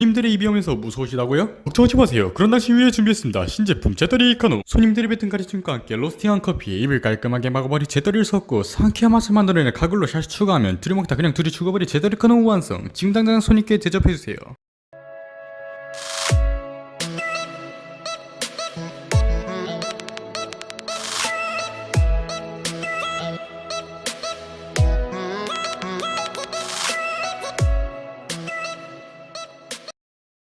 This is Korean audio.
손님들의 입이 오면서 무서우시다고요? 걱정하지 마세요. 그런 당신 위해 준비했습니다. 신제품 제더리 이카노. 손님들의 뱉은 가르침과 함께 로스팅한 커피에 입을 깔끔하게 막아버린 제더리를 섞고 상쾌한 맛을 만들어내는 가글로 샷 추가하면 둘이 먹다 그냥 둘이 죽어버린 제떨이 카노 완성. 지금 당장 손님께 대접해주세요.